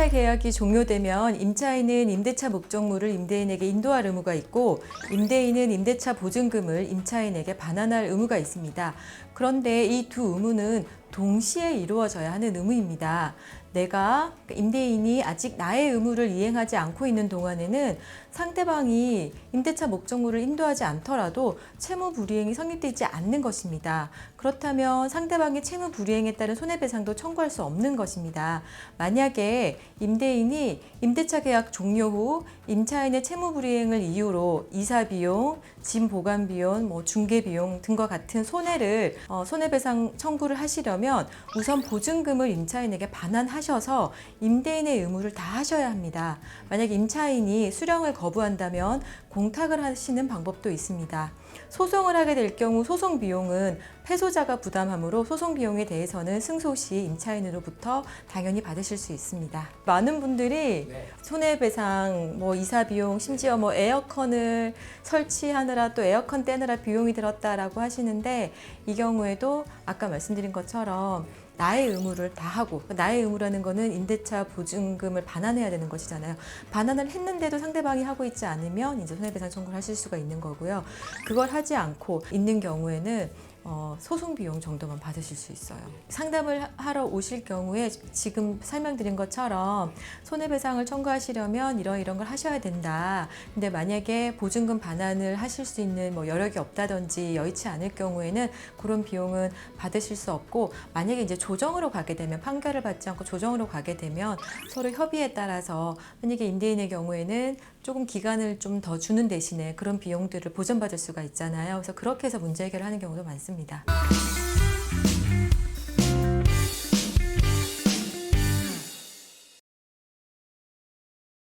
임대차 계약이 종료되면 임차인은 임대차 목적물을 임대인에게 인도할 의무가 있고 임대인은 임대차 보증금을 임차인에게 반환할 의무가 있습니다. 그런데 이 두 의무는 동시에 이루어져야 하는 의무입니다. 내가 임대인이 아직 나의 의무를 이행하지 않고 있는 동안에는 상대방이 임대차 목적물을 인도하지 않더라도 채무 불이행이 성립되지 않는 것입니다. 그렇다면 상대방이 채무 불이행에 따른 손해배상도 청구할 수 없는 것입니다. 만약에 임대인이 임대차 계약 종료 후 임차인의 채무 불이행을 이유로 이사 비용, 짐 보관 비용, 뭐 중개 비용 등과 같은 손해를 어, 손해배상 청구를 하시려면 우선 보증금을 임차인에게 반환하셔서 임대인의 의무를 다 하셔야 합니다. 만약 임차인이 수령을 거부한다면 공탁을 하시는 방법도 있습니다. 소송을 하게 될 경우 소송 비용은 패소자가 부담하므로 소송 비용에 대해서는 승소 시 임차인으로부터 당연히 받으실 수 있습니다. 많은 분들이 손해배상, 뭐 이사 비용, 심지어 뭐 에어컨을 설치하느라 또 에어컨 떼느라 비용이 들었다라고 하시는데 이 경우에도 아까 말씀드린 것처럼 나의 의무를 다 하고 나의 의무라는 거는 임대차 보증금을 반환해야 되는 것이잖아요. 반환을 했는데도 상대방이 하고 있지 않으면 이제 손해배상 청구를 하실 수가 있는 거고요. 그걸 하지 않고 있는 경우에는 어, 소송 비용 정도만 받으실 수 있어요. 상담을 하- 하러 오실 경우에 지금 설명드린 것처럼 손해배상을 청구하시려면 이런 이런 걸 하셔야 된다. 근데 만약에 보증금 반환을 하실 수 있는 뭐 여력이 없다든지 여의치 않을 경우에는 그런 비용은 받으실 수 없고 만약에 이제 조정으로 가게 되면 판결을 받지 않고 조정으로 가게 되면 서로 협의에 따라서 만약에 임대인의 경우에는 조금 기간을 좀 더 주는 대신에 그런 비용들을 보전받을 수가 있잖아요. 그래서 그렇게 해서 문제 해결을 하는 경우도 많 습니다.